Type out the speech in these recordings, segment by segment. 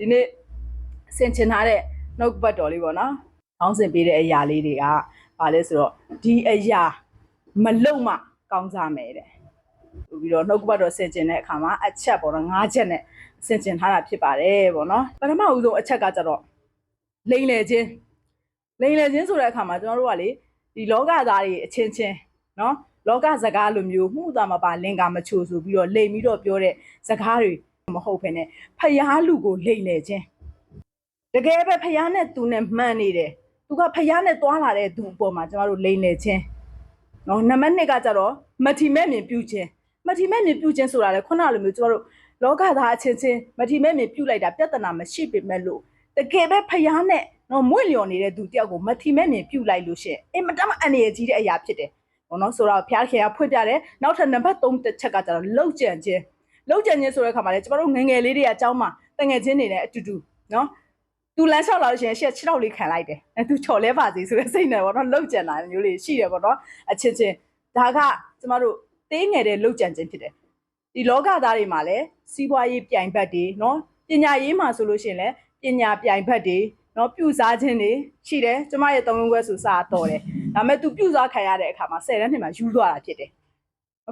ဒီနေ့ဆင်ချင်ထားတဲ့နှုတ်ပတ်တော်လေးပေါ့နော်။ခေါင်းစဉ်ပေးတဲ့အရာလေးတွေကဘာလဲဆိုတော့ဒီအရာမလုံမှကောင်းစားမယ်တဲ့။ဆိုပြီးတော့နှုတ်ပတ်တော်ဆင်ချင်တဲ့အခါမှာအချက်ပေါ့နော်၅ချက်နဲ့ဆင်ချင်ထားတာဖြစ်ပါတယ်ပေါ့နော်။ပထမဦးဆုံးအချက်ကကြတော့လိန်လေခြင်းလိန်လေခြင်းဆိုတဲ့အခါမှာကျွန်တော်တို့ကလေဒီလောကသားတွေအချင်းချင်းနော်လောကစကားလိုမျိုးမှုသားမပါလင်္ကာမချိုဆိုပြီးတော့လိန်ပြီးတော့ပြောတဲ့စကားတွေ မဟုတ်ဘဲနဲ့ဖျားလူကိုလိန်လေခြင်းတကယ်ပဲဖယားနဲ့သူနဲ့မှန်နေတယ်သူကဖယားနဲ့တွာလာတဲ့သူအပေါ်မှာကျမတို့လိန်နေခြင်းနော်နံပါတ်2ကကြတော့မထီမဲ့မြင်ပြုခြင်းမထီမဲ့မြင်ပြုခြင်းဆိုတာလေခုနလိုမျိုးကျမတို့လောကသားအချင်းချင်းမထီမဲ့မြင်ပြုလိုက်တာပြဿနာမရှိပေမဲ့လို့တကယ်ပဲဖယားနဲ့နော်မွေ့လျော်နေတဲ့သူတယောက်ကိုမထီမဲ့မြင်ပြုလိုက်လို့ရှရင်အင်မတန်မှအန္တရာယ်ကြီးတဲ့အရာဖြစ်တယ်ဘောနော်ဆိုတော့ဖျားခင်ကဖွင့်ပြတယ်နောက်ထပ်နံပါတ်3တစ်ချက်ကကြတော့လောက်ကြံခြင်း လောက်ကြံခြင်းဆိုတဲ့အခါမှာလေကျမတို့ငယ်ငယ်လေးတွေကအเจ้าမှာတငယ်ချင်းတွေနဲ့အတူတူနော် သူလမ်းလျှောက်လာလို့ရှိရင်ရှက်6တော့လေးခံလိုက်တယ်အဲသူချော်လဲပါစေဆိုတဲ့စိတ်နဲ့ပေါ့နော်လှုပ်ကြံလာမျိုးလေးရှိတယ်ပေါ့နော်အချင်းချင်းဒါကကျမတို့သေးငယ်တဲ့လှုပ်ကြံခြင်းဖြစ်တယ်ဒီလောကသားတွေမှာလည်းစီးပွားရေးပြိုင်ဘက်တွေနော်ပညာရေးမှာဆိုလို့ရှိရင်လည်းပညာပြိုင်ဘက်တွေနော်ပြုစားခြင်းတွေရှိတယ်ကျမရဲ့သုံးလုံးခွဲဆိုစာတော်တယ်ဒါပေမဲ့သူပြုစားခံရတဲ့အခါမှာ10တန်းနှစ်မှာယူသွားတာဖြစ်တယ်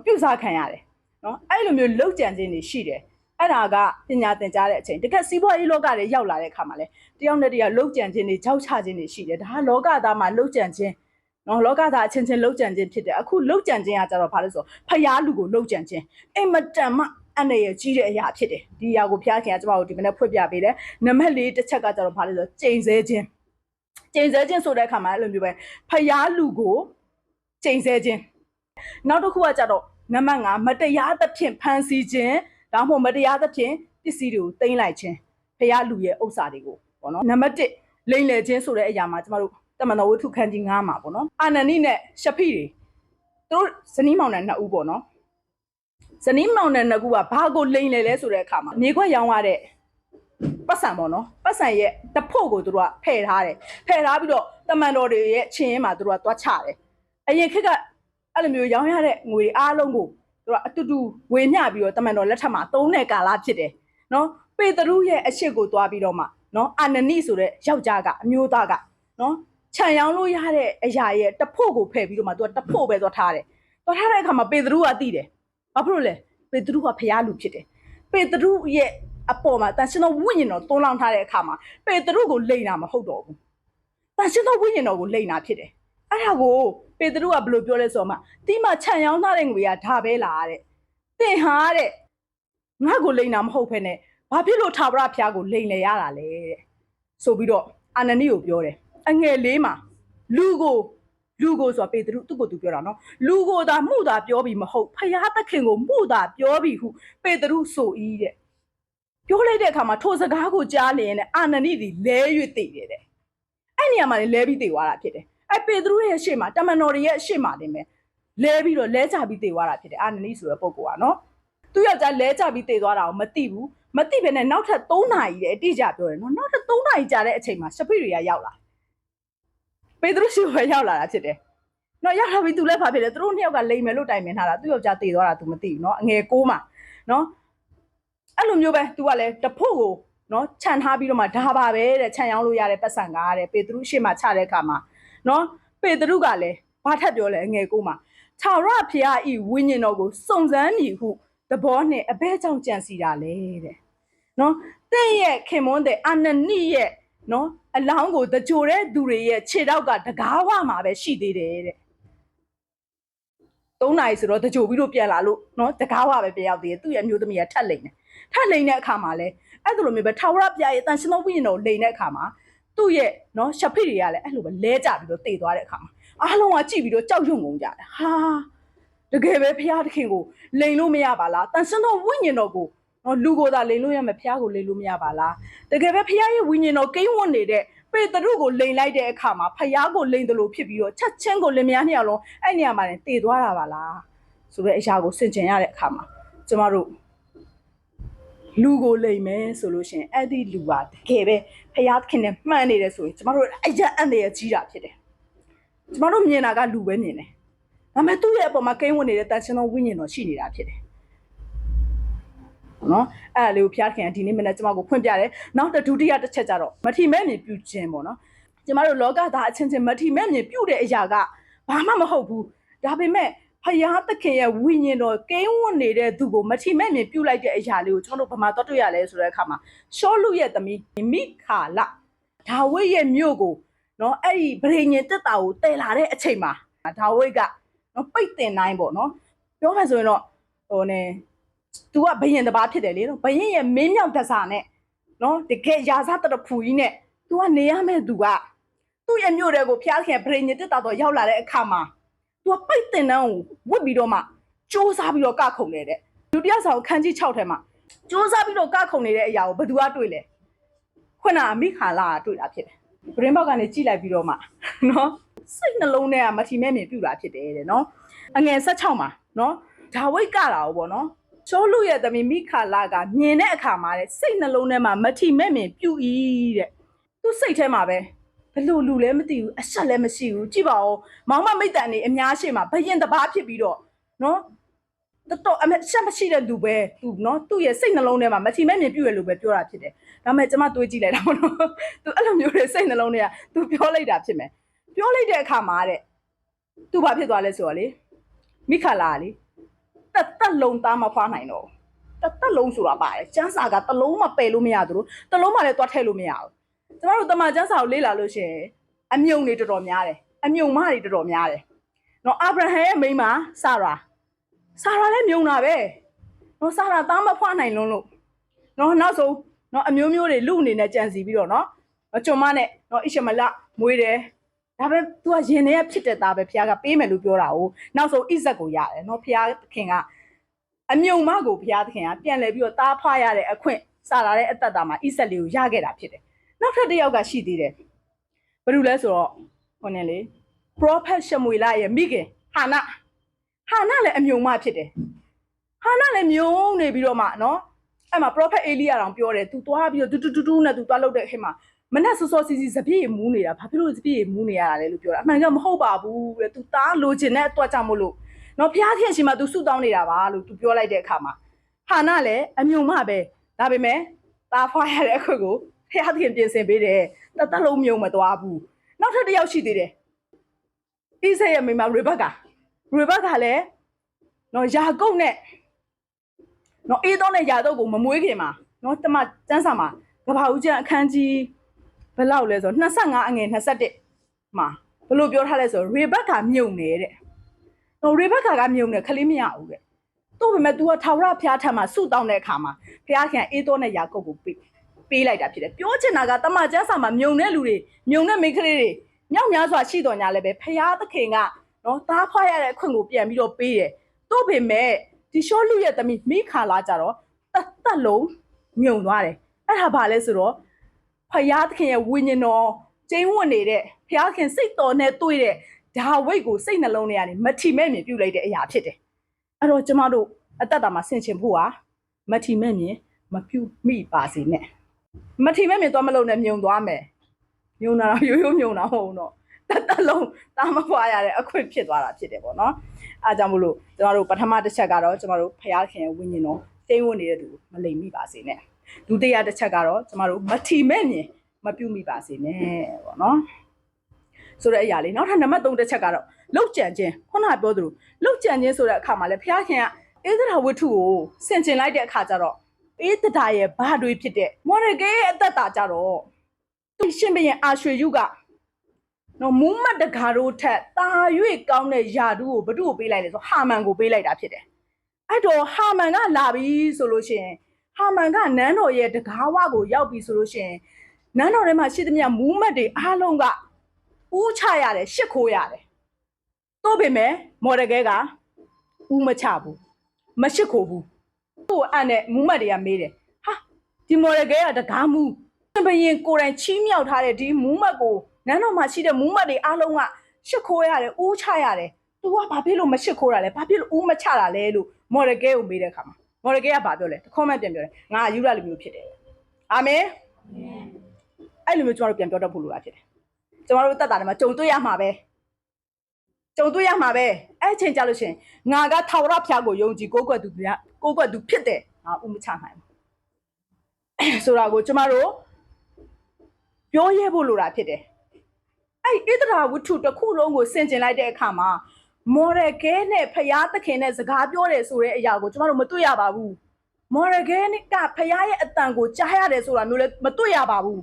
ပြုစားခံရတယ် နော်အဲ့လိုမျိုးလှုပ်ကြံခြင်းတွေရှိတယ်အဲ့ဒါကပညာသင်ကြားတဲ့အချိန်တကယ်စီးပွားရေးလောကတွေရောက်လာတဲ့အခါမှာလည်းတယောက်နဲ့တယောက်လှုပ်ကြံခြင်းတွေကြောက်ချခြင်းတွေရှိတယ်ဒါကလောကသားမှာလှုပ်ကြံခြင်းနော်လောကသားအချင်းချင်းလှုပ်ကြံခြင်းဖြစ်တယ်အခုလှုပ်ကြံခြင်းကကြတော့ဘာလို့ဆိုဖျားလူကိုလှုပ်ကြံခြင်းအိမ်မတန်မှအနေရကြီးတဲ့အရာဖြစ်တယ်ဒီအရာကိုဖျားခင်ကကျမတို့ဒီမနေ့ဖွင့်ပြပေးတယ်နံပါတ်၄တစ်ချက်ကကြတော့ဘာလို့ဆိုကျိန်ဆဲခြင်းကျိန်ဆဲခြင်းဆိုတဲ့အခါမှာအဲ့လိုမျိုးပဲဖျားလူကိုကျိန်ဆဲခြင်းနောက်တစ်ခုကကြတော့ နံပါတ်5မတရားသဖြင့်ဖန်ဆီးခြင်းဒါမှမဟုတ်မတရားသဖြင့်ပစ္စည်းတွေကိုတင်လိုက်ခြင်းဖျားလူရဲ့ဥစ္စာတွေကိုပေါ့နော်နံပါတ်1လိမ့်လေခြင်းဆိုတဲ့အရာမှာကျမတို့တမန်တော်ဝတ္ထုခန်းကြီး9မှာပေါ့နော်အာနန်နိနဲ့ရှဖိတွေသူတို့ဇနီးမောင်နှံနှစ်ဦးပေါ့နော်ဇနီးမောင်နှံနှစ်ဦးကဘာကိုလိမ့်လေလဲဆိုတဲ့အခါမှာမြေခွက်ရောင်းရတဲ့ပတ်စံပေါ့နော်ပတ်စံရဲ့တဖို့ကိုသူတို့ကဖယ်ထားတယ်ဖယ်ထားပြီးတော့တမန်တော်တွေရဲ့ချင်းရင်မှာသူတို့ကသွားချတယ်အရင်ခေတ်က အဲ့လိုမျိုးရောင်းရတဲ့ငွေတွေအားလုံးကိုသူတို့ကအတူတူဝေမျှပြီးတော့တမန်တော်လက်ထက်မှာသုံးတဲ့ကာလဖြစ်တယ်နော်ပေတရုရဲ့အရှိတ်ကိုသွားပြီးတော့မှနော်အာနနိဆိုတဲ့ယောက်ျားကအမျိုးသားကနော်ခြံရောင်းလို့ရတဲ့အရာရဲ့တဖို့ကိုဖယ်ပြီးတော့မှသူကတဖို့ပဲသွားထားတယ်သွားထားတဲ့အခါမှာပေတရုကသိတယ်ဘာဖြစ်လို့လဲပေတရုကဖျားလူဖြစ်တယ်ပေတရုရဲ့အပေါ်မှာတန်ရှင်တော်ဝိညာဉ်တော်တွန်းလောင်းထားတဲ့အခါမှာပေတရုကိုလိန်တာမဟုတ်တော့ဘူးတန်ရှင်တော်ဝိညာဉ်တော်ကိုလိန်တာဖြစ်တယ် အဲ့ဒါကိုပေတရုကဘယ်လိုပြောလဲဆိုတော့မှဒီမှာခြံရောင်းထားတဲ့ငွေကဒါပဲလားတဲ့တင်ဟာတဲ့ငါ့ကိုလိန်တာမဟုတ်ဖ ೇನೆ ဘာဖြစ်လို့ထာဝရဘုရားကိုလိန်လေရတာလဲတဲ့ဆိုပြီးတော့အာနနိကိုပြောတယ်အငယ်လေးမှာလူကိုလူကိုဆိုတာပေတရုသူ့ကိုသူပြောတာနော်လူကိုသာမှုသာပြောပြီးမဟုတ်ဖယားသခင်ကိုမှုသာပြောပြီးဟုပေတရုဆိုဤတဲ့ပြောလိုက်တဲ့အခါမှာထိုစကားကိုကြားလျင်တဲ့အာနနိသည်လဲ၍တည်တယ်တဲ့အဲ့နေရာမှာလည်းလဲပြီးတည်သွားတာဖြစ်တယ် အဲ့ပေတရုရဲ့ရှေ့မှာတမန်တော်တွေရဲ့ရှေ့မှာတင်ပဲလဲပြီးတော့လဲချပြီးတည်သွားတာဖြစ်တယ်အာနနိဆိုတဲ့ပုံကောကနော်သူယောက်ျားလဲချပြီးတည်သွားတာကိုမသိဘူးမသိဘဲနဲ့နောက်ထပ်3နာရီတဲ့အတိအကျပြောတယ်နော်နောက်ထပ်3နာရီကြာတဲ့အချိန်မှာရှဖိတွေကရောက်လာပေတရုရှိဘရောက်လာတာဖြစ်တယ်နော်ရောက်လာပြီသူလည်းဘာဖြစ်လဲသူတို့နှစ်ယောက်ကလိမ်မယ်လို့တိုင်ပင်ထားတာသူ့ယောက်ျားတည်သွားတာ तू မသိဘူးနော်အငယ်6မှာနော်အဲ့လိုမျိုးပဲ तू ကလည်းတဖို့ကိုနော်ခြံထားပြီးတော့မှဒါပါပဲတဲ့ခြံရောင်းလို့ရတဲ့ပတ်စံကားတဲ့ပေတရုရှေ့မှာချတဲ့အခါမှာ နော်ပေတရုကလည်းဘာထပ်ပြောလဲအငယ်6မှာခြာရဖျားဤဝိညာဉ်တော်ကိုစုံစမ်းမည်ဟုသဘောနဲ့အဘဲကြောင့်ကြံစီတာလေတဲ့နော်တဲ့ရဲ့ခင်မွန်းတဲ့အာနနိရဲ့နော်အလောင်းကိုတကြိုတဲ့သူတွေရဲ့ခြေထောက်ကတကားဝမှာပဲရှိသေးတယ်တဲ့၃နာရီဆိုတော့တကြိုပြီးတော့ပြန်လာလို့နော်တကားဝပဲပြန်ရောက်သေးတယ်သူ့ရဲ့အမျိုးသမီးကထက်လိမ့်တယ်ထက်လိမ့်တဲ့အခါမှာလဲအဲ့ဒါလိုမျိုးပဲထာဝရပြရဲ့တန်ရှင်သောဝိညာဉ်တော်လိမ့်တဲ့အခါမှာ သူ့ရဲ့နော်ရှဖိတွေကလည်းအဲ့လိုပဲလဲကြပြီးတော့တည်သွားတဲ့အခါမှာအားလုံးကကြည့်ပြီးတော့ကြောက်ရွံ့ကုန်ကြတယ်ဟာတကယ်ပဲဖះသခင်ကိုလိန်လို့မရပါလားတန်ရှင်သောဝိညာဉ်တော်ကိုနော်လူကိုသာလိန်လို့ရမယ်ဖះကိုလိန်လို့မရပါလားတကယ်ပဲဖះရဲ့ဝိညာဉ်တော်ကိန်းဝတ်နေတဲ့ပေတရုကိုလိန်လိုက်တဲ့အခါမှာဖះကိုလိန်တယ်လို့ဖြစ်ပြီးတော့ချက်ချင်းကိုလင်မယားနှစ်ယောက်လုံးအဲ့နေရာမှာတည်သွားတာပါလားဆိုတဲ့အရာကိုဆင်ခြင်ရတဲ့အခါမှာကျမတို့ လူကိုလိန်မယ်ဆိုလို့ရှိရင်အဲ့ဒီလူပါတကယ်ပဲဖះသခင်နဲ့မှန်နေတယ်ဆိုရင်ကျမတို့အကြအန်တွေကြီးတာဖြစ်တယ်ကျမတို့မြင်တာကလူပဲမြင်တယ်ဒါပေမဲ့သူ့ရဲ့အပေါ်မှာကိန်းဝင်နေတဲ့တန်ရှင်သောဝိညာဉ်တော်ရှိနေတာဖြစ်တယ်နော်အဲ့ဒါလေးကိုဖျားခင်ကဒီနေ့မနေ့ကျမကိုဖွင့်ပြတယ်နောက်တစ်ဒုတိယတစ်ချက်ကြတော့မထီမဲ့မြင်ပြုခြင်းပေါ့နော်ကျမတို့လောကသားအချင်းချင်းမထီမဲ့မြင်ပြုတဲ့အရာကဘာမှမဟုတ်ဘူးဒါပေမဲ့ ဖယားသခင်ရဲ့ဝိညာဉ်တော်ကင်းဝတ်နေတဲ့သူကိုမထီမဲ့မြင်ပြုတ်လိုက်တဲ့အရာလေးကိုကျွန်တော်တို့ဗမာတော့တွေ့ရလဲဆိုတဲ့အခါမှာရှောလူရဲ့သမီးမိခါလဒါဝိရဲ့မြို့ကိုနော်အဲ့ဒီဗရိညင်တက်တာကိုတည်လာတဲ့အချိန်မှာဒါဝိကနော်ပိတ်တင်နိုင်ပေါ့နော်ပြောမှဆိုရင်တော့ဟိုနေသူကဘယင်တစ်ပါးဖြစ်တယ်လေနော်ဘယင်ရဲ့မင်းမြောက်တဆာနဲ့နော်တကယ်ယာစတတခုကြီးနဲ့ तू ကနေရမဲ့သူကသူ့ရဲ့မြို့တွေကိုဖျားခင်ဗရိညင်တက်တာတော့ရောက်လာတဲ့အခါမှာ သူကပိတ်တင်တန်းကိုဝတ်ပြီးတော့မှစူးစမ်းပြီးတော့ကခုံနေတဲ့ဒုတိယဆောင်ခန်းကြီး6ထဲမှာစူးစမ်းပြီးတော့ကခုံနေတဲ့အရာကိုဘယ်သူကတွေ့လဲခုနအမိခါလာကတွေ့တာဖြစ်တယ်ဗရင်ဘောက်ကနေကြည့်လိုက်ပြီးတော့မှနော်စိတ်နှလုံးထဲကမထီမဲ့မြင်ပြူတာဖြစ်တယ်တဲ့နော်အငယ်16မှာနော်ဒါဝိတ်ကတာ哦ဗောနော်ချိုးလူရဲ့သမီးမိခါလာကမြင်တဲ့အခါမှာတဲ့စိတ်နှလုံးထဲမှာမထီမဲ့မြင်ပြူဤတဲ့သူ့စိတ်ထဲမှာပဲ လို့လူလည်းမသိဘူးအဆက်လည်းမရှိဘူးကြည့်ပါဦးမောင်မမိတ်တန်နေအများရှိမှာဘယင်တပားဖြစ်ပြီးတော့နော်တော်တော်အမဆက်မရှိတဲ့လူပဲသူနော်သူ့ရဲ့စိတ်နှလုံးထဲမှာမထီမဲ့မြင်ပြူရလို့ပဲပြောတာဖြစ်တယ်ဒါပေမဲ့ကျမတွေးကြည့်လိုက်တာပေါ့နော်သူအဲ့လိုမျိုးတွေစိတ်နှလုံးထဲကသူပြောလိုက်တာဖြစ်မယ်ပြောလိုက်တဲ့အခါမှာတဲ့သူဘာဖြစ်သွားလဲဆိုတော့လေမိခါလာကလေတက်တက်လုံးသားမဖွားနိုင်တော့ဘူးတက်တက်လုံးဆိုတာပါတယ်ကျန်းစာကတစ်လုံးမှပယ်လို့မရသလိုတစ်လုံးမှလည်းတွားထည့်လို့မရဘူး ကျမတို့တမန်ကျန်းစာကိုလေ့လာလို့ရှိရင်အမြုံတွေတော်တော်များတယ်အမြုံမတွေတော်တော်များတယ်နော်အာဗြဟံရဲ့မိန်းမဆာရာဆာရာလည်းမြုံတာပဲနော်ဆာရာသားမဖွားနိုင်လုံးလို့နော်နောက်ဆုံးနော်အမျိုးမျိုးတွေလူအနေနဲ့ကြံစီပြီးတော့နော်ကျွန်မနဲ့နော်အရှမလမွေးတယ်ဒါပဲ तू ကရင်ထဲကဖြစ်တဲ့သားပဲဖခင်ကပေးမယ်လို့ပြောတာ哦နောက်ဆုံးဣဇက်ကိုရတယ်နော်ဖခင်ကအမြုံမကိုဖခင်ကပြန်လဲပြီးတော့သားဖွားရတဲ့အခွင့်စလာတဲ့အသက်တာမှာဣဇက်လေးကိုရခဲ့တာဖြစ်တယ် နောက်ထပ်တစ်ယောက်ကရှိသေးတယ်ဘာလို့လဲဆိုတော့ဟိုနဲ့လေ prophet ရှမွေလာရဲ့မိခင်ဟာနာဟာနာလည်းအမြုံမဖြစ်တယ်ဟာနာလည်းမြုံနေပြီးတော့မှနော်အဲ့မှာ prophet အေလိယာတောင်ပြောတယ်သူသွားပြီးတော့ဒူဒူဒူဒူနဲ့သူသွားလောက်တဲ့အချိန်မှာမနဲ့စောစောစီစီစပြည့်မူးနေတာဘာဖြစ်လို့စပြည့်မူးနေရတာလဲလို့ပြောတာအမှန်ကမဟုတ်ပါဘူးတဲ့သူသားလိုချင်တဲ့အတွက်ကြောင့်မို့လို့နော်ဘုရားခင်ရှင်မှာ तू ဆုတောင်းနေတာပါလို့ तू ပြောလိုက်တဲ့အခါမှာဟာနာလည်းအမြုံမပဲဒါပေမဲ့သားဖွာရတဲ့အခွင့်ကို ဖျားခင်ပြင်ဆင်ပေးတယ်တသက်လုံးမြုံမသွားဘူးနောက်ထပ်တစ်ယောက်ရှိသေးတယ်ဣဇရဲ့မိန်းမရေဘက်ကာရေဘက်ကာလည်းနော်ယာကုပ်နဲ့နော်အေးတော့နဲ့ယာတော့ကိုမမွေးခင်မှာနော်တမစန်းစာမှာကဘာဦးကျန်အခန်းကြီးဘယ်လောက်လဲဆိုတော့25အငယ်21မှာဘယ်လိုပြောထားလဲဆိုတော့ရေဘက်ကမြုံနေတဲ့။ဟိုရေဘက်ကကမြုံနေခလေးမရဘူးတဲ့။တို့ပေမဲ့ तू ကထာဝရဘုရားထံမှာဆုတောင်းတဲ့အခါမှာဘုရားခင်အေးတော်နဲ့ယာကုပ်ကိုပေး ပေးလိုက်တာဖြစ်တယ်။ပြောချင်တာကတမန်ကျမ်းစာမှာမြုံတဲ့လူတွေမြုံတဲ့မိန်းကလေးတွေမြောက်များစွာရှိတော်ညာလည်းပဲဘုရားသခင်ကနော်သားဖွားရတဲ့အခွင့်ကိုပြန်ပြီးတော့ပေးတယ်။တို့ပေမဲ့ဒီရှောလူရဲ့သမီးမိခါလာကြတော့တတ်တက်လုံးမြုံသွားတယ်။အဲ့ဒါဘာလဲဆိုတော့ဖယားသခင်ရဲ့ဝိညာဉ်တော်ကျင်းဝတ်နေတဲ့ဖယားသခင်စိတ်တော်နဲ့တွေ့တဲ့ဒါဝိတ်ကိုစိတ်နှလုံးထဲကနေမထီမဲ့မြင်ပြုတ်လိုက်တဲ့အရာဖြစ်တယ်။အဲ့တော့ကျမတို့အသက်တာမှာဆင်ခြင်ဖို့ဟာမထီမဲ့မြင်မပြုတ်မိပါစေနဲ့။ မထီမဲ့မြင်သွားမလို့နဲ့မြုံသွားမယ်။မြုံတာတော့ရိုးရိုးမြုံတာမဟုတ်ဘူးတော့တတ်တလုံးတာမဖွာရတဲ့အခွင့်ဖြစ်သွားတာဖြစ်တယ်ပေါ့နော်။အားကြောင့်မလို့ကျမတို့ပထမတစ်ချက်ကတော့ကျမတို့ဖယားသခင်ရဲ့ဝိညာဉ်တော်ကျင်းဝတ်နေတဲ့သူကိုမလိမ်မိပါစေနဲ့။ဒုတိယတစ်ချက်ကတော့ကျမတို့မထီမဲ့မြင်မပြုတ်မိပါစေနဲ့ပေါ့နော်ဆိုတဲ့အရာလေးနောက်ထပ်နံပါတ်3တစ်ချက်ကတော့လောက်ကြံခြင်းခုနကပြောသလိုလောက်ကြံခြင်းဆိုတဲ့အခါမှာလည်းဘုရားခင်ကအေသဒဝတ္ထုကိုဆင်ကျင်လိုက်တဲ့အခါကျတော့ အေသဒရဲ့ဘာတွေဖြစ်တဲ့မော်ရဂေရဲ့အသက်တာကြတော့သူရှင်ဘရင်အာရွှေယုကနော်မူးမတ်တကာတို့ထက်တာ၍ကောင်းတဲ့ယာဒူကိုဘဒုကိုပေးလိုက်လေဆိုဟာမန်ကိုပေးလိုက်တာဖြစ်တယ်အဲ့တော့ဟာမန်ကလာပြီဆိုလို့ရှိရင်ဟာမန်ကနန်းတော်ရဲ့တကားဝကိုရောက်ပြီဆိုလို့ရှိရင်နန်းတော်ထဲမှာရှိသမျှမူးမတ်တွေအားလုံးကဦးချရတယ်ရှစ်ခိုးရတယ်တို့ပေမဲ့မော်ဒကဲကဦးမချဘူးမရှစ်ခိုးဘူး သူ့ကိုအံ့နဲ့မူးမတ်တွေကမေးတယ်ဟာဒီမော်ဒကဲကတကားမူးဘယင်ကိုယ်တိုင်ချီးမြှောက်ထားတဲ့ဒီမူးမတ်ကိုနန်းတော်မှာရှိတဲ့မူးမတ်တွေအားလုံးကရှစ်ခိုးရတယ်ဦးချရတယ်သူကဘာဖြစ်လို့မရှစ်ခိုးတာလဲဘာဖြစ်လို့ဦးမချတာလဲလို့မော်ဒကဲကိုမေးတဲ့အခါမှာမော်ရကဲကဘာပြောလဲတခွန်မဲ့ပြန်ပြောတယ်ငါယူရလူမျိုးဖြစ်တယ်အာမင်အဲ့လိုမျိုးကျွန်တော်တို့ပြန်ပြောတတ်ဖို့လိုတာဖြစ်တယ်ကျွန်တော်တို့တက်တာထဲမှာကြုံတွေ့ရမှာပဲ ကြုံတွေ့ရမှာပဲအဲ့အချိန်ကြလို့ရှရင်ငါကထာဝရဘုရားကိုယုံကြည်ကိုးကွယ်သူများကိုးကွယ်သူဖြစ်တယ်ငငါဥမချနိုင်ဘူးဆိုတာကိုကျမတို့ပြောရဲဖို့လိုတာဖြစ်တယ်အဲ့ဣဒရာဝတ္ထုတစ်ခုလုံးကိုဆင်ကျင်လိုက်တဲ့အခါမှာမော်ရကဲနဲ့ဖျားသခင်နဲ့စကားပြောတယ်ဆိုတဲ့အရာကိုကျမတို့မတွေ့ရပါဘူးမော်ရကဲကဖျားရဲ့အတန်ကိုကြားရတယ်ဆိုတာမျိုးလည်းမတွေ့ရပါဘူး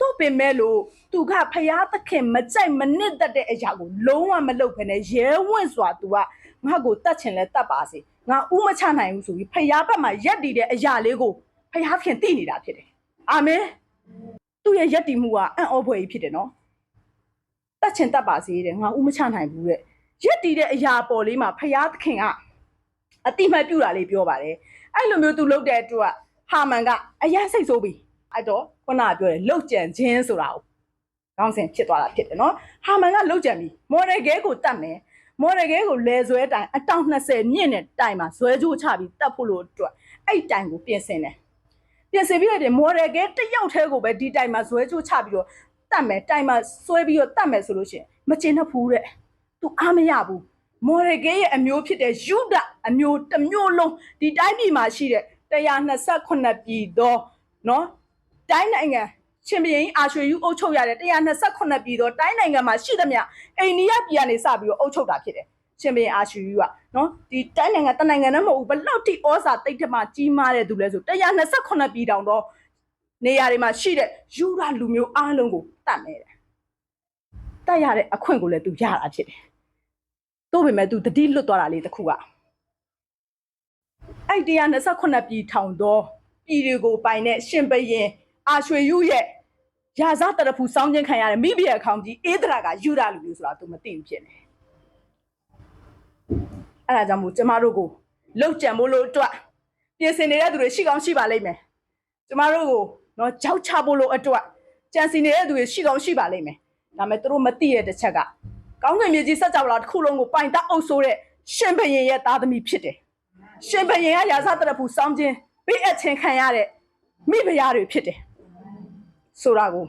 တော့ပင်မဲ့လို့သူကဖျားသခင်မကြိုက်မနစ်သက်တဲ့အရာကိုလုံးဝမလုပ်ဘဲနဲ့ရဲဝင့်စွာသူကငါ့ကိုတတ်ချင်လဲတတ်ပါစေငါဥမချနိုင်ဘူးဆိုပြီးဖျားဘက်မှာရက်တည်တဲ့အရာလေးကိုဖျားသခင်သိနေတာဖြစ်တယ်အာမင်သူ့ရဲ့ရက်တည်မှုကအံ့ဩဖွယ်ကြီးဖြစ်တယ်နော်တတ်ချင်တတ်ပါစေတဲ့ငါဥမချနိုင်ဘူးတဲ့ရက်တည်တဲ့အရာပေါ်လေးမှာဖယားသခင်ကအတိမတ်ပြူတာလေးပြောပါတယ်အဲ့လိုမျိုးသူလုပ်တဲ့အတွက်ဟာမန်ကအရန်စိတ်ဆိုးပြီအဲ့တော့ ခုနကပြောတယ်လောက်ကြံခြင်းဆိုတာကိုကောင်းစင်ဖြစ်သွားတာဖြစ်တယ်နော်ဟာမန်ကလောက်ကြံပြီမော်ဒယ်ကဲကိုတတ်မယ်မော်ဒယ်ကဲကိုလဲဆွဲတိုင်အတောင်20မြင့်တဲ့တိုင်မှာဇွဲကြိုးချပြီးတတ်ဖို့လို့အတွက်အဲ့တိုင်ကိုပြင်ဆင်တယ်ပြင်ဆင်ပြီးတော့ဒီမော်ဒယ်ကဲတစ်ယောက်တည်းကိုပဲဒီတိုင်မှာဇွဲကြိုးချပြီးတော့တတ်မယ်တိုင်မှာဆွဲပြီးတော့တတ်မယ်ဆိုလို့ရှိရင်မကျင်တတ်ဘူးတဲ့သူအားမရဘူးမော်ရဂေရဲ့အမျိုးဖြစ်တဲ့ယူဒအမျိုးတစ်မျိုးလုံးဒီတိုင်းပြည်မှာရှိတဲ့128ပြည်သောနော် တိုင်းနိုင်ငံရှင်ဘရင်အာရွှေယူအုပ်ချုပ်ရတဲ့128ပြည်သောတိုင်းနိုင်ငံမှာရှိသမျှအိန္ဒိယပြည်ကနေစပြီးတော့အုပ်ချုပ်တာဖြစ်တယ်ရှင်ဘရင်အာရွှေယူကနော်ဒီတိုင်းနိုင်ငံတနိုင်ငံနဲ့မဟုတ်ဘူးဘလောက်ထိဩဇာတိတ်ထမကြီးမားတဲ့သူလဲဆို128ပြည်တောင်တော့နေရာတွေမှာရှိတဲ့ယူရလူမျိုးအားလုံးကိုတတ်မယ်တဲ့တတ်ရတဲ့အခွင့်ကိုလည်း तू ရတာဖြစ်တယ်။သို့ပေမဲ့ तू တတိလွတ်သွားတာလေးတစ်ခုကအဲ့128ပြည်ထောင်သောပြည်တွေကိုပိုင်တဲ့ရှင်ဘရင် အာရွှေယူရဲ့ရာဇတရဖူစောင်းခြင်းခံရတဲ့မိဘရဲ့အခေါင်ကြီးအေးဒရာကယူရလူမျိုးဆိုတာ तू မသိဘူးဖြစ်နေ။အဲ့ဒါကြောင့်မို့ကျမတို့ကိုလောက်ကြံဖို့လို့အတွက်ပြင်ဆင်နေတဲ့သူတွေရှိကောင်းရှိပါလိမ့်မယ်။ကျမတို့ကိုနော်ကြောက်ချဖို့လို့အတွက်ကြံစီနေတဲ့သူတွေရှိကောင်းရှိပါလိမ့်မယ်။ဒါပေမဲ့သူတို့မသိတဲ့တစ်ချက်ကကောင်းကင်မြေကြီးစัจ java လာတစ်ခုလုံးကိုပိုင်တအုပ်ဆိုးတဲ့ရှင်ဘရင်ရဲ့သားသမီးဖြစ်တယ်။ရှင်ဘရင်ကရာဇတရဖူစောင်းခြင်းပေးအပ်ခြင်းခံရတဲ့မိဖုရားတွေဖြစ်တယ်။ ဆိုတာကို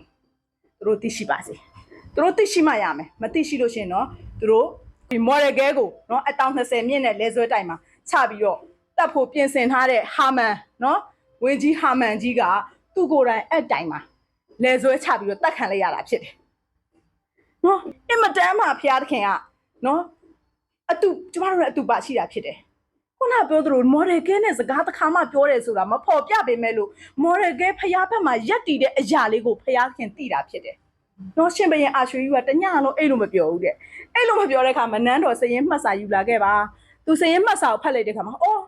သူတို့သိရှိပါစေ။သူတို့သိရှိမှရမယ်။မသိရှိလို့ရှရင်နော်သူတို့ဒီမော်ရယ်ကဲကိုနော်အတောင်20မြင့်နဲ့လဲဆွဲတိုင်မှာချပြီးတော့တတ်ဖို့ပြင်ဆင်ထားတဲ့ဟာမန်နော်ဝင်းကြီးဟာမန်ကြီးကသူ့ကိုယ်တိုင်အဲ့တိုင်မှာလဲဆွဲချပြီးတော့တတ်ခံလိုက်ရတာဖြစ်တယ်။နော်အင်မတန်မှဖျားသခင်ကနော်အတူကျမတို့လည်းအတူပါရှိတာဖြစ်တယ်။ ခုနပြောသလိုမော်ဒယ်ကဲနဲ့စကားတစ်ခါမှပြောတယ်ဆိုတာမဖော်ပြပေမဲ့လို့မော်ဒယ်ကဲဖျားဘက်မှာရက်တည်တဲ့အရာလေးကိုဖျားခင်သိတာဖြစ်တယ်။နော်ရှင်ဘရင်အာရွှေယူကတညလုံးအဲ့လိုမပြောဘူးတဲ့။အဲ့လိုမပြောတဲ့အခါမနန်းတော်စရင်မှတ်စာယူလာခဲ့ပါ။သူစရင်မှတ်စာကိုဖတ်လိုက်တဲ့အခါမှာအော်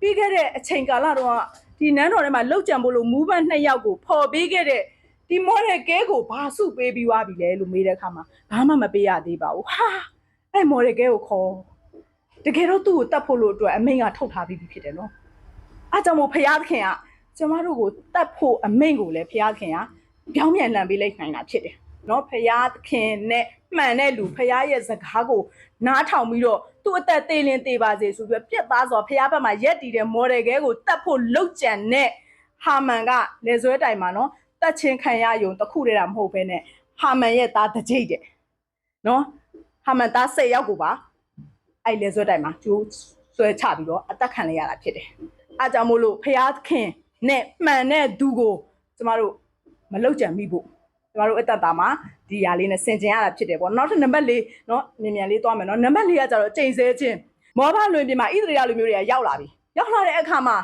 ပြီးခဲ့တဲ့အချိန်ကာလတော့ဒီနန်းတော်ထဲမှာလောက်ကြံဖို့လို့မူးပန်းနှစ်ယောက်ကိုဖော်ပေးခဲ့တဲ့ဒီမော်ဒယ်ကဲကိုဘာစုပေးပြီးွားပြီလဲလို့မေးတဲ့အခါမှာဘာမှမပေးရသေးပါဘူး။ဟာအဲ့မော်ဒယ်ကဲကိုခေါ် တကယ်တော့သူ့ကိုတတ်ဖို့လို့အတွက်အမိန့်ကထုတ်ထားပြီးပြီဖြစ်တယ်နော်။အားကြောင့်မို့ဖယားသခင်ကကျမတို့ကိုတတ်ဖို့အမိန့်ကိုလည်းဖယားသခင်ကပြောင်းပြန်လှန်ပေးလိုက်နိုင်တာဖြစ်တယ်။နော်ဖယားသခင်နဲ့မှန်တဲ့လူဖယားရဲ့စကားကိုနားထောင်ပြီးတော့သူ့အသက်သေးလင်းသေးပါစေဆိုပြီးတော့ပြက်သားစွာဖယားဘက်မှာရက်တည်တဲ့မော်ဒယ်ကဲကိုတတ်ဖို့လှုပ်ကြံတဲ့ဟာမန်ကလေဆွဲတိုင်မှာနော်တတ်ချင်းခံရယုံတစ်ခုတည်းတာမဟုတ်ဘဲနဲ့ဟာမန်ရဲ့သားတစ်ကြိတ်တဲ့နော်ဟာမန်သား၁၀ယောက်ကိုပါ အဲ့လေဆွဲတိုင်မှာကျိုးဆွဲချပြီးတော့အသက်ခံလိုက်ရတာဖြစ်တယ်။အားကြောင့်မို့လို့ဖယားခင်နဲ့မှန်တဲ့သူကိုကျမတို့မလှုပ်ကြံမိဖို့ကျမတို့အသက်တာမှာဒီຢာလေးနဲ့ဆင်ကျင်ရတာဖြစ်တယ်ပေါ့နောက်ထပ်နံပါတ်၄เนาะမြန်မြန်လေးသွားမယ်เนาะနံပါတ်၄ကကျတော့ချိန်ဆဲခြင်းမောဘလွင်ပြင်မှာဣသရေလလူမျိုးတွေကရောက်လာပြီရောက်လာတဲ့အခါမှာ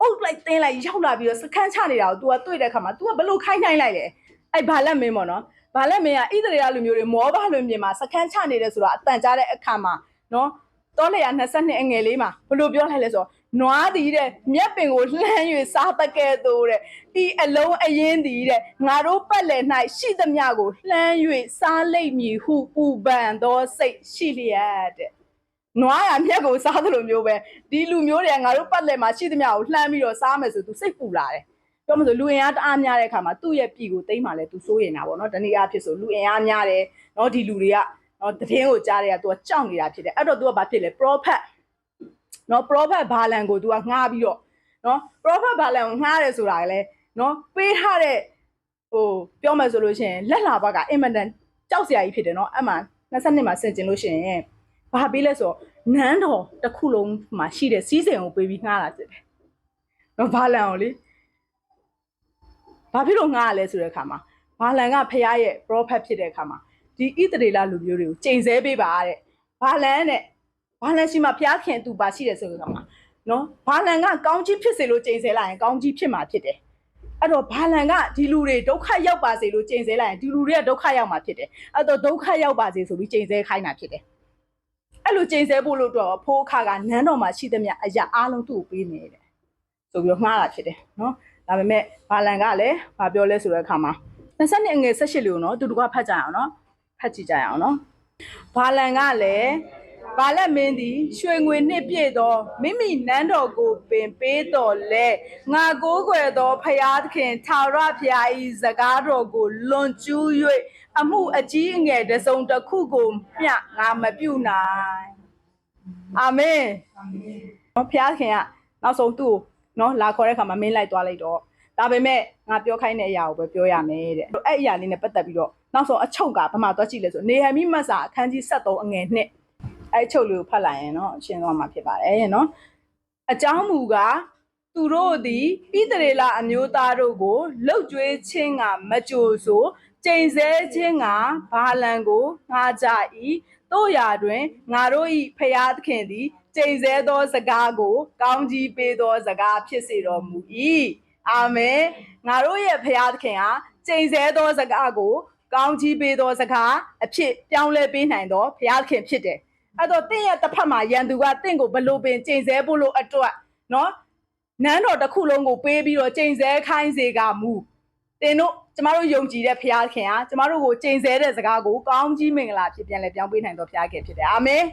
အုတ်လိုက်တင်းလိုက်ရောက်လာပြီးတော့စခန်းချနေတာကို तू ကတွေ့တဲ့အခါမှာ तू ကဘလို့ခိုင်းနိုင်လိုက်လဲအဲ့ဘာလက်မင်းပေါ့နော်ဘာလက်မင်းကဣသရေလလူမျိုးတွေမောဘလွင်ပြင်မှာစခန်းချနေတယ်ဆိုတာအတန်ကြားတဲ့အခါမှာเนาะ တောလျာ22အငယ်လေးမှာဘလို့ပြောလိုက်လဲဆိုတော့နွားသည်တဲ့မြက်ပင်ကိုလှမ်း၍စားတကဲ့သို့တဲ့ဒီအလုံးအရင်သည်တဲ့ငါတို့ပတ်လည်၌ရှိသမျှကိုလှမ်း၍စားလိမ့်မည်ဟုပူပန်သောစိတ်ရှိလျက်တဲ့နွားရမြက်ကိုစားသလိုမျိုးပဲဒီလူမျိုးတွေကငါတို့ပတ်လည်မှာရှိသမျှကိုလှမ်းပြီးတော့စားမယ်ဆိုသူစိတ်ပူလာတယ်ပြောမလို့လူအင်အားတအားများတဲ့အခါမှာသူ့ရဲ့ပြည်ကိုတိမ့်မှလဲသူစိုးရင်တာပေါ့နော်တနည်းအားဖြင့်ဆိုလူအင်အားများတယ်နော်ဒီလူတွေက နော်တည်င်းကိုကြားတဲ့ကသူကကြောက်နေတာဖြစ်တယ်အဲ့တော့သူကဘာဖြစ်လဲ prophet နော် prophet ဘာလန်ကို तू ကငှားပြီးတော့နော် prophet ဘာလန်ကိုငှားတယ်ဆိုတာကလည်းနော်ပေးထားတဲ့ဟိုပြောမယ်ဆိုလို့ရှိရင်လက်လာဘကအင်မတန်ကြောက်စရာကြီးဖြစ်တယ်နော်အဲ့မှာ22မှာဆင်ကျင်လို့ရှိရင်ဘာပေးလဲဆိုတော့နန်းတော်တစ်ခုလုံးမှာရှိတဲ့စီးစိမ်ကိုပေးပြီးငှားတာဖြစ်တယ်နော်ဘာလန်ကိုလေဘာဖြစ်လို့ငားရလဲဆိုတဲ့အခါမှာဘာလန်ကဖះရဲ့ prophet ဖြစ်တဲ့အခါမှာ ဒီဣသရေလလူမျိုးတွေကိုချိန်ဆပေးပါတဲ့ဘာလန်နဲ့ဘာလန်ရှိမှဖះခင်သူပါရှိတယ်ဆိုတဲ့အခါမှာနော်ဘာလန်ကကောင်းကြီးဖြစ်စေလို့ချိန်ဆလိုက်ရင်ကောင်းကြီးဖြစ်မှာဖြစ်တယ်အဲ့တော့ဘာလန်ကဒီလူတွေဒုက္ခရောက်ပါစေလို့ချိန်ဆလိုက်ရင်ဒီလူတွေကဒုက္ခရောက်မှာဖြစ်တယ်အဲ့တော့ဒုက္ခရောက်ပါစေဆိုပြီးချိန်ဆခိုင်းတာဖြစ်တယ်အဲ့လိုချိန်ဆဖို့လို့တော့ဖိုးအခါကနန်းတော်မှာရှိသမျှအရာအားလုံးသူ့ကိုပေးနေတယ်ဆိုပြီးတော့မှားတာဖြစ်တယ်နော်ဒါပေမဲ့ဘာလန်ကလည်းဘာပြောလဲဆိုတဲ့အခါမှာ20နှစ်အငယ်18လေးကိုနော်တူတူကဖတ်ကြရအောင်နော်ဖတ် ကြည့်ကြရအောင်နော်ဘာလန်ကလည်းဘာလက်မင်းသည်ရွှေငွေနှစ်ပြည့်သောမိမိနန်းတော်ကိုပင်ပေးတော်လဲငါကိုးကွယ်သောဖယားသခင်ထာဝရဘုရား၏စကားတော်ကိုလွန်ကျူး၍အမှုအကြီးအငယ်တစ်စုံတစ်ခုကိုမျှငါမပြုနိုင်အာမင်နော်ဘုရားခင်ကနောက်ဆုံးသူ့ကိုနော်လာခေါ်တဲ့အခါမှာမင်းလိုက်သွားလိုက်တော့ဒါပေမဲ့ငါပြောခိုင်းတဲ့အရာကိုပဲပြောရမယ်တဲ့အဲ့အရာလေးနဲ့ပတ်သက်ပြီးတော့ နောက်ဆုံးအချုပ်ကဘာမှသွားကြည့်လဲဆိုနေဟမိမတ်စာအခန်းကြီး73အငယ်နှစ်အဲ့အချုပ်လေးကိုဖတ်လိုက်ရင်နော်ရှင်းသွားမှာဖြစ်ပါတယ်ရဲ့နော်အကြောင်းမူကားသူတို့သည်ဣသရေလအမျိုးသားတို့ကိုလှုပ်ကြွေးခြင်းကမကြိုဆိုကျိန်ဆဲခြင်းကဘာလံကိုငှားကြ၏တို့ရာတွင်ငါတို့၏ဖျားသခင်သည်ကျိန်ဆဲသောစကားကို ကောင်းကြီးပေးသောစကားဖြစ်စေတော်မူ၏အာမင်ငါတို့ရဲ့ဖျားသခင်ဟာကျိန်ဆဲသောစကားကို ကောင်းကြီးပေးသောစကားအဖြစ်ပြောင်းလဲပေးနိုင်သောဘုရားခင်ဖြစ်တယ်အဲ့တော့တင့်ရဲ့တစ်ဖက်မှာရန်သူကတင့်ကိုဘလို့ပင်ကျိန်ဆဲဖို့လို့အတွက်နော်နန်းတော်တစ်ခုလုံးကိုပေးပြီးတော့ကျိန်ဆဲခိုင်းစေကမူတင်တို့ကျမတို့ယုံကြည်တဲ့ဘုရားခင်ဟာကျမတို့ကိုကျိန်ဆဲတဲ့စကားကိုကောင်းကြီးမင်္ဂလာဖြစ်ပြန်လဲပြောင်းပေးနိုင်သောဘုရားခင်ဖြစ်တယ်အာမင်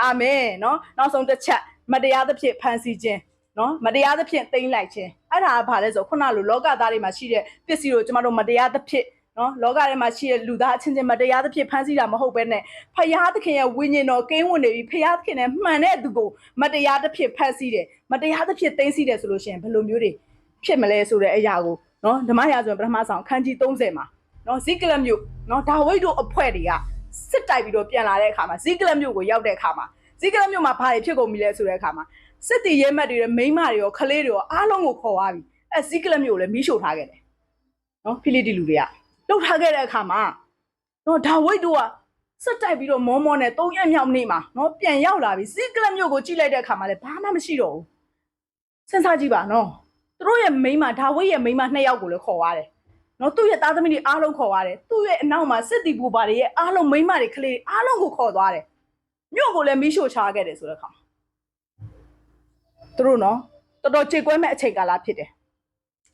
အာမင်နော်နောက်ဆုံးတစ်ချက်မတရားသဖြင့်ဖန်ဆီးခြင်းနော်မတရားသဖြင့်တိမ့်လိုက်ခြင်းအဲ့ဒါကဘာလဲဆိုခုနလိုလောကသားတွေမှာရှိတဲ့ပစ္စည်းကိုကျမတို့မတရားသဖြင့် နော်လောကထဲမှာရှိတဲ့လူသားအချင်းချင်းမတရားသဖြင့်ဖန်ဆီးတာမဟုတ်ဘဲနဲ့ဖယားသခင်ရဲ့ဝိညာဉ်တော်ကင်းဝင်နေပြီဖယားသခင်နဲ့မှန်တဲ့သူကိုမတရားသဖြင့်ဖန်ဆီးတယ်မတရားသဖြင့်သိမ်းဆီးတယ်ဆိုလို့ရှိရင်ဘယ်လိုမျိုးတွေဖြစ်မလဲဆိုတဲ့အရာကိုနော်ဓမ္မရာဇဝင်ပထမဆောင်ခန်းကြီး30မှာနော်ဇိကလမြို့နော်ဒါဝိဒ်တို့အဖွဲ့တွေကစစ်တိုက်ပြီးတော့ပြန်လာတဲ့အခါမှာဇိကလမြို့ကိုရောက်တဲ့အခါမှာဇိကလမြို့မှာဘာတွေဖြစ်ကုန်ပြီလဲဆိုတဲ့အခါမှာစစ်တီရဲမတ်တွေရဲ့မိန်းမတွေရောခလေးတွေရောအားလုံးကိုခေါ်သွားပြီအဲဇိကလမြို့ကိုလည်းမီးရှို့ထားခဲ့တယ်နော်ဖိလိတိလူတွေက လှုပ်ထားခဲ့တဲ့အခါမှာတော့ဒါဝိတ်တို့ကစက်တိုက်ပြီးတော့မောမောနဲ့၃ရက်မြောက်နေ့မှာနော်ပြန်ရောက်လာပြီစီကလပ်မြို့ကိုကြည့်လိုက်တဲ့အခါမှာလည်းဘာမှမရှိတော့ဘူးစဉ်းစားကြည့်ပါနော်သူတို့ရဲ့မိန်းမဒါဝိတ်ရဲ့မိန်းမနှစ်ယောက်ကိုလည်းခေါ်သွားတယ်နော်သူ့ရဲ့သားသမီးတွေအားလုံးခေါ်သွားတယ်သူ့ရဲ့အနောက်မှာစစ်တီပူပါတွေရဲ့အားလုံးမိန်းမတွေကလေးတွေအားလုံးကိုခေါ်သွားတယ်မြို့ကိုလည်းမီးရှို့ချခဲ့တယ်ဆိုတဲ့အခါမှာသူတို့နော်တော်တော်ကြေကွဲမဲ့အချိန်ကာလဖြစ်တယ်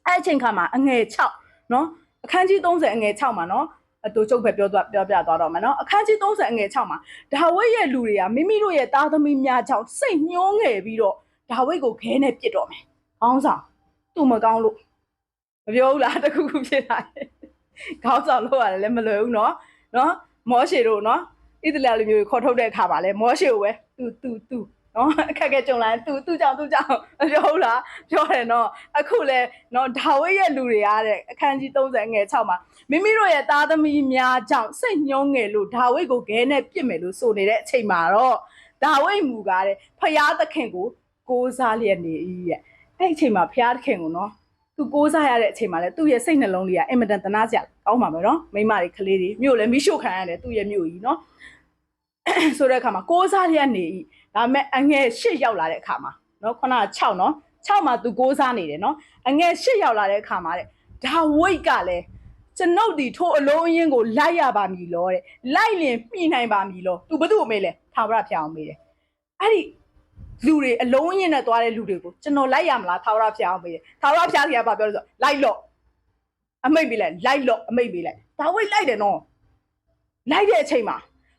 အဲ့အချိန်ခါမှာအငယ်6နော် အခန်းကြီး30အငယ်6မှာနော်အတူချုပ်ပဲပြောသွားပြောပြသွားတော့မှာနော်အခန်းကြီး30အငယ်6မှာဒါဝိဒ်ရဲ့လူတွေကမိမိတို့ရဲ့သားသမီးများကြောင့်စိတ်ညှိုးငယ်ပြီးတော့ဒါဝိဒ်ကိုခဲနဲ့ပြစ်တော့မယ်။ခေါင်းဆောင်သူ့မကောင်းလို့မပြောဘူးလားတခုခုဖြစ်လာတယ်။ခေါင်းဆောင်လို့ရတယ်လည်းမလွယ်ဘူးနော်။နော်မောရှေတို့နော်ဣသလလူမျိုးကိုခေါ်ထုတ်တဲ့အခါပါလဲမောရှေကိုပဲသူသူသူ နော်အခက်အခဲကြုံလာရင်သူသူကြောင့်သူကြောင့်မပြောဘူးလားပြောတယ်နော်အခုလဲနော်ဒါဝိဒ်ရဲ့လူတွေကတဲ့အခန်းကြီး30ငယ်6မှာမိမိတို့ရဲ့သားသမီးများကြောင့်စိတ်ညှိုးငယ်လို့ဒါဝိဒ်ကိုခဲနဲ့ပြစ်မယ်လို့ဆိုနေတဲ့အချိန်မှာတော့ဒါဝိဒ်မူကားတဲ့ဖျားသခင်ကိုကိုးစားလျက်နေ၏ရဲ့အဲ့ဒီအချိန်မှာဖျားသခင်ကိုနော်သူကိုးစားရတဲ့အချိန်မှာလဲသူ့ရဲ့စိတ်နှလုံးလေးကအင်မတန်တနာစရာကောင်းပါမယ်နော်မိန်းမတွေကလေးတွေမြို့လည်းမိရှို့ခံရတယ်သူ့ရဲ့မြို့ကြီးနော်ဆိုတဲ့အခါမှာကိုးစားလျက်နေ၏ ဒါပေမဲ့အငယ်၈ရောက်လာတဲ့အခါမှာနော်ခုနက6နော်6မှာသူကိုးစားနေတယ်နော်အငယ်၈ရောက်လာတဲ့အခါမှာတဲ့ဒါဝိတ်ကလည်းကျွန်ုပ်ဒီထိုအလုံးအင်းကိုလိုက်ရပါမည်လောတဲ့လိုက်လင်မှီနိုင်ပါမည်လောသူဘသူ့ကိုမေးလဲသာဝရဖျားအောင်မေးတယ်အဲ့ဒီလူတွေအလုံးအင်းနဲ့သွားတဲ့လူတွေကိုကျွန်တော်လိုက်ရမလားသာဝရဖျားအောင်မေးတယ်သာဝရဖျားကဘာပြောလဲဆိုတော့လိုက်လော့အမိတ်ပေးလိုက်လိုက်လော့အမိတ်ပေးလိုက်ဒါဝိတ်လိုက်တယ်နော်လိုက်တဲ့အချိန်မှာ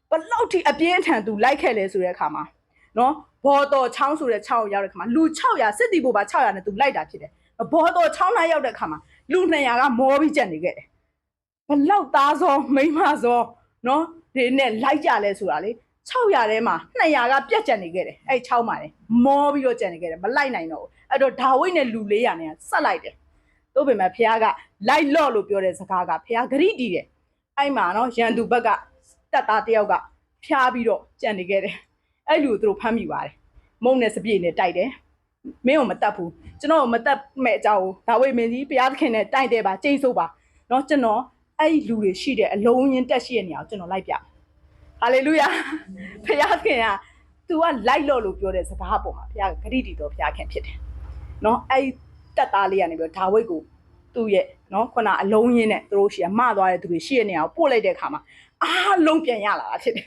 ဘလောက်ထိအပြင်းအထန်သူလိုက်ခဲ့လဲဆိုတဲ့အခါမှာ နော်ဘော်တော်ချောင်းဆိုတဲ့ချောင်းကိုရောက်တဲ့အခါမှာလူ600စစ်တီဘိုပါ600နဲ့သူလိုက်တာဖြစ်တယ်ဘော်တော်ချောင်းနားရောက်တဲ့အခါမှာလူ200ကမောပြီးကြက်နေခဲ့တယ်ဘလောက်သားစောမိန်းမစောနော်ဒီနဲ့လိုက်ကြလဲဆိုတာလေ600ထဲမှာ200ကပြက်ကြက်နေခဲ့တယ်အဲ့6မှာလေမောပြီးတော့ကြက်နေခဲ့တယ်မလိုက်နိုင်တော့ဘူးအဲ့တော့ဒါဝိဒ်နဲ့လူ400နဲ့ဆက်လိုက်တယ်တို့ပေမဲ့ဖះကလိုက်လော့လို့ပြောတဲ့စကားကဖះဂရိတီးတယ်အဲ့မှာနော်ရန်သူဘက်ကတက်သားတယောက်ကဖျားပြီးတော့ကြံနေခဲ့တယ် အဲ့လူကိုသူတို့ဖမ်းမိပါတယ်မုံနဲ့စပြည့်နဲ့တိုက်တယ် မင်းကိုမတတ်ဘူးကျွန်တော်ကိုမတတ်မဲ့အကြောင်းကိုဒါဝိမင်းကြီးဘုရားသခင်နဲ့တိုက်တယ်ပါကျိတ်ဆိုးပါเนาะကျွန်တော်အဲ့ဒီလူတွေရှိတဲ့အလုံးရင်းတက်ရှိတဲ့နေရာကိုကျွန်တော်လိုက်ပြဟာလေလုယာဘုရားသခင်က तू ကလိုက်လို့လို့ပြောတဲ့စကားပေါ်မှာဘုရားကဂရိတီတော်ဘုရားခင်ဖြစ်တယ်เนาะအဲ့ဒီတက်သားလေးကနေပြီးတော့ဒါဝိတ်ကိုသူ့ရဲ့เนาะခုနအလုံးရင်းနဲ့သူတို့ရှိရမသွားတဲ့သူတွေရှိတဲ့နေရာကိုပို့လိုက်တဲ့အခါမှာအားလုံးပြန်ရလာတာဖြစ်တယ်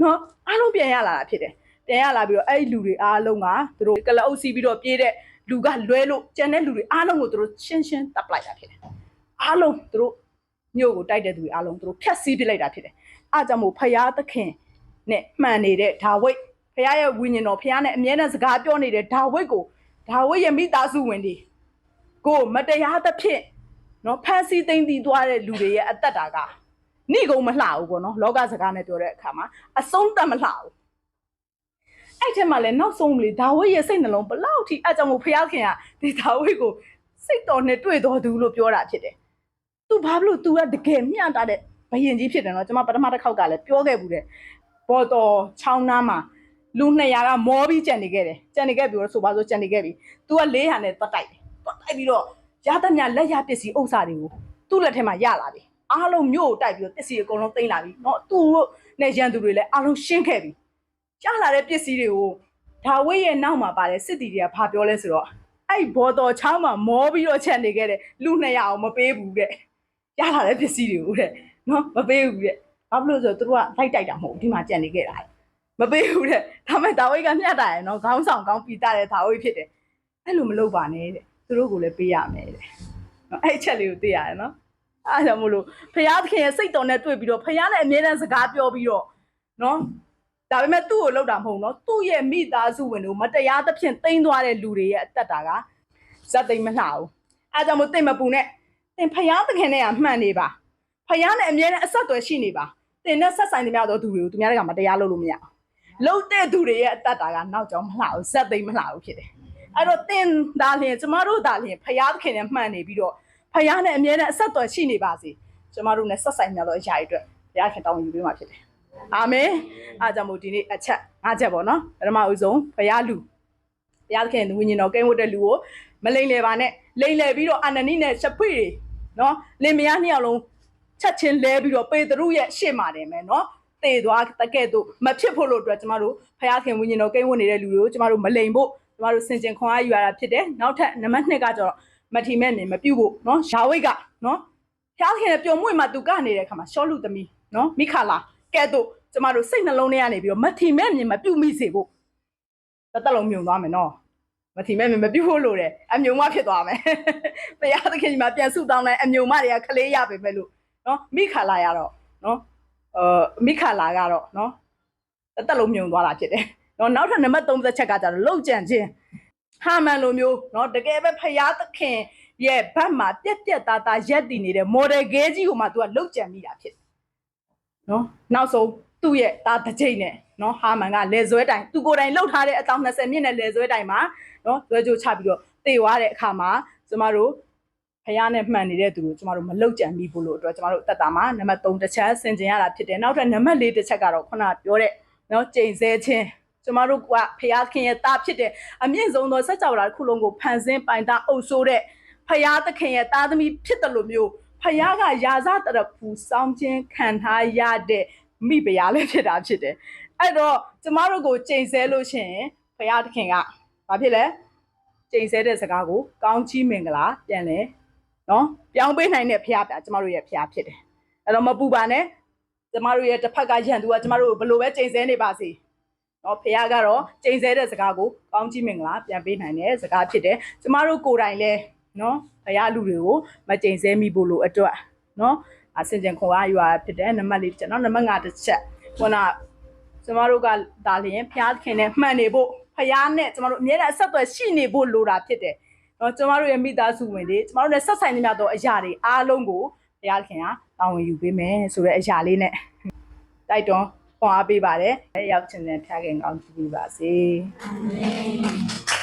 နော်အားလုံးပြန်ရလာတာဖြစ်တယ်ပြန်ရလာပြီးတော့အဲ့ဒီလူတွေအားလုံးကသူတို့ကလအုပ်စီးပြီးတော့ပြေးတဲ့လူကလွဲလို့ကျန်တဲ့လူတွေအားလုံးကိုသူတို့ရှင်းရှင်းတပ်လိုက်တာဖြစ်တယ်အားလုံးသူတို့မြို့ကိုတိုက်တဲ့သူတွေအားလုံးသူတို့ဖျက်ဆီးပစ်လိုက်တာဖြစ်တယ်အားကြောင့်မို့ဖယားသခင်နဲ့မှန်နေတဲ့ဒါဝိတ်ဖယားရဲ့ဝိညာဉ်တော်ဖယားနဲ့အမြဲတမ်းစကားပြောနေတဲ့ဒါဝိတ်ကိုဒါဝိတ်ရဲ့မိသားစုဝင်တွေကိုမတရားသဖြင့်နော်ဖန်ဆီးသိမ်းတည်သွားတဲ့လူတွေရဲ့အသက်တာက နှိကုံမလှဘူးပေါ့နော်လောကစကားနဲ့ပြောတဲ့အခါမှာအဆုံးတတ်မလှဘူးအဲ့ထက်မှလည်းနောက်ဆုံးလေဒါဝိဒ်ရဲ့စိတ်နှလုံးဘလောက်ထိအကြောင်းမို့ဖျားခင်ကဒီဒါဝိဒ်ကိုစိတ်တော်နဲ့တွေ့တော်သူလို့ပြောတာဖြစ်တယ်။ तू ဘာလို့ तू ကတကယ်မျှတာတဲ့ဘယင်ကြီးဖြစ်တယ်နော်ကျွန်မပထမတစ်ခေါက်ကလည်းပြောခဲ့ဘူးတဲ့ဘော်တော်ချောင်းနားမှာလူ200ကမောပြီးကြံနေခဲ့တယ်ကြံနေခဲ့ပြီးတော့ဆိုပါဆိုကြံနေခဲ့ပြီ तू က400နဲ့တွတ်တိုက်တယ်တွတ်တိုက်ပြီးတော့ရသမျှလက်ရပစ္စည်းဥစ္စာတွေကိုသူ့လက်ထဲမှာရလာပြီ အားလုံးမြို့ကိုတိုက်ပြီးတော့ပစ္စည်းအကုန်လုံးသိမ်းလာပြီเนาะသူတို့နဲ့ရန်သူတွေလည်းအားလုံးရှင်းခဲ့ပြီရလာတဲ့ပစ္စည်းတွေကိုဒါဝိဒ်ရဲ့နောက်မှာပါတယ်စစ်တီတွေကဘာပြောလဲဆိုတော့အဲ့ဘော်တော်ချောင်းမှာမောပြီးတော့ချက်နေခဲ့တဲ့လူ200အောင်မပေးဘူးတဲ့ရလာတဲ့ပစ္စည်းတွေကိုတဲ့เนาะမပေးဘူးတဲ့ဘာဖြစ်လို့လဲဆိုတော့သူတို့ကလိုက်တိုက်တာမဟုတ်ဘူးဒီမှာကြံနေခဲ့တာမပေးဘူးတဲ့ဒါမဲ့ဒါဝိဒ်ကမျှတာရယ်เนาะခေါင်းဆောင်ကောင်းပီတာတဲ့ဒါဝိဒ်ဖြစ်တယ်အဲ့လိုမလုပ်ပါနဲ့တဲ့သူတို့ကိုလည်းပေးရမယ်တဲ့နော်အဲ့အချက်လေးကိုသိရတယ်နော် အားကြောင့်မို့လို့ဖယားသခင်ရဲ့စိတ်တော်နဲ့တွေ့ပြီးတော့ဖယားနဲ့အမြဲတမ်းစကားပြောပြီးတော့နော်ဒါပေမဲ့သူ့ကိုလောက်တာမဟုတ်နော်သူ့ရဲ့မိသားစုဝင်တို့မတရားသဖြင့်တိမ့်သွားတဲ့လူတွေရဲ့အသက်တာကဇက်သိမ့်မလှဘူးအားကြောင့်မို့တိတ်မပူနဲ့တင်ဖယားသခင်နဲ့ကမှန်နေပါဖယားနဲ့အမြဲတမ်းအဆက်အသွယ်ရှိနေပါတင်နဲ့ဆက်ဆိုင်နေများတော့သူတွေကိုသူများတွေကမတရားလုပ်လို့မရဘူးလုံတဲ့သူတွေရဲ့အသက်တာကနောက်ကျောင်းမလှဘူးဇက်သိမ့်မလှဘူးဖြစ်တယ်အဲ့တော့တင်ဒါလျင်ကျမတို့ဒါလျင်ဖယားသခင်နဲ့မှန်နေပြီးတော့ ဖယားနဲ့အမြဲတမ်းအဆက်အသွယ်ရှိနေပါစေကျမတို့နဲ့ဆက်ဆိုင်များသောအရာတွေအတွက်ဘုရားခင်တောင်းယူပေးမှာဖြစ်တယ်အာမင်အားကြောင့်မို့ဒီနေ့အချက်၅ချက်ပေါ့နော်ပထမဦးဆုံးဘုရားလူဘုရားခင်ဝိညာဉ်တော်ကိန်းဝတ်တဲ့လူကိုမလိမ့်လေပါနဲ့လိမ့်လေပြီးတော့အာနနိနဲ့ရှဖွေတွေနော်လင်မယားနှစ်ယောက်လုံးချက်ချင်းလဲပြီးတော့ပေတရုရဲ့ရှေ့မှာတယ်မယ်နော်တေသွားတကဲ့သို့မဖြစ်ဖို့လို့အတွက်ကျမတို့ဘုရားခင်ဝိညာဉ်တော်ကိန်းဝတ်နေတဲ့လူတွေကိုကျမတို့မလိမ့်ဖို့ကျမတို့စင်ကြင်ခွန်အားယူရတာဖြစ်တယ်နောက်ထပ်နံပါတ်2ကကျတော့ မထီမဲ့နေမပြုတ်ဖို့နော်ယာဝိတ်ကနော်ဖျားခင်ပျော်မွေ့မှသူကနေတဲ့အခါမှာရှောလူသမီးနော်မိခလာကဲတို့ကျမတို့စိတ်နှလုံးထဲကနေပြီးတော့မထီမဲ့မြင်မပြုတ်မိစေဖို့တသက်လုံးမြုံသွားမယ်နော်မထီမဲ့မြင်မပြုတ်ဖို့လိုတယ်အမြုံမဖြစ်သွားမယ်ဘုရားသခင်ကြီးမှာပြန်ဆုတောင်းလိုက်အမြုံမတွေကခလေးရပေမဲ့လို့နော်မိခလာရတော့နော်အဲမိခလာကတော့နော်တသက်လုံးမြုံသွားတာဖြစ်တယ်နော်နောက်ထပ်နံပါတ်30ချက်ကကြတော့လှုပ်ကြံခြင်း ဟာမန်လိုမျိုးเนาะတကယ်ပဲဖရာသခင်ရဲ့ဘတ်မှာပြက်ပြက်သားသားရက်တည်နေတဲ့ model ကဲကြီးကိုမှ तू ကလုတ်ကြံမိတာဖြစ်တယ်เนาะနောက်ဆုံးသူ့ရဲ့သားတစ်ချိန်နဲ့เนาะဟာမန်ကလေဇွဲတိုင်သူကိုယ်တိုင်လှုပ်ထားတဲ့အတောင်20မြင့်နဲ့လေဇွဲတိုင်မှာเนาะဇွဲကြိုးချပြီးတော့တေသွားတဲ့အခါမှာကျမတို့ဖယားနဲ့မှန်နေတဲ့သူကိုကျမတို့မလုတ်ကြံမိဘူးလို့အတွက်ကျမတို့အသက်တာမှာနံပါတ်3တစ်ချက်ဆင်ကျင်ရတာဖြစ်တယ်နောက်ထပ်နံပါတ်4တစ်ချက်ကတော့ခုနပြောတဲ့เนาะကျိန်ဆဲခြင်း ကျမတို့ကဖယားခင်ရဲ့တာဖြစ်တယ်အမြင့်ဆုံးသောစัจ java တစ်ခုလုံးကိုဖန်ဆင်းပိုင်တာအုပ်ဆိုးတဲ့ဖယားသခင်ရဲ့သားသမီးဖြစ်တယ်လို့မျိုးဖယားကယာဇတရဖူစောင်းခြင်းခံထားရတဲ့မိဖုရားလည်းဖြစ်တာဖြစ်တယ်အဲ့တော့ကျမတို့ကိုချိန်ဆလို့ရှိရင်ဖယားသခင်ကဘာဖြစ်လဲချိန်ဆတဲ့စကားကိုကောင်းချီးမင်္ဂလာပြန်လဲနော်ပြောင်းပေးနိုင်တဲ့ဖယားပြကျမတို့ရဲ့ဖယားဖြစ်တယ်အဲ့တော့မပူပါနဲ့ကျမတို့ရဲ့တစ်ဖက်ကရန်သူကကျမတို့ကိုဘယ်လိုပဲချိန်ဆနေပါစေ နော်ဖခင်ကတော့ကျိန်ဆဲတဲ့စကားကိုကောင်းကြီးမင်္ဂလာပြန်ပေးနိုင်တဲ့စကားဖြစ်တယ်ကျမတို့ကိုယ်တိုင်လည်းနော်ဖခင်လူတွေကိုမကျိန်ဆဲမိဖို့လို့အတွက်နော်အစင်ကြံခွန်အားယူရဖြစ်တယ်နံပါတ်လေးတစ်ချက်နော်နံပါတ်5တစ်ချက်ခုနကျမတို့ကဒါလျင်ဖခင်နဲ့မှန်နေဖို့ဖခင်နဲ့ကျမတို့အမြဲတမ်းအဆက်အသွယ်ရှိနေဖို့လိုတာဖြစ်တယ်နော်ကျမတို့ရဲ့မိသားစုဝင်တွေကျမတို့နဲ့ဆက်ဆိုင်နေကြတော့အရာတွေအားလုံးကိုဘုရားခင်ကတောင်းဝင်ယူပေးမယ်ဆိုတဲ့အရာလေးနဲ့တိုက်တွန်း ခွန်အားပေးပါတယ်။ရောက်ချင်တဲ့ဖခင်ကောင်းကြည့်ပါစေ။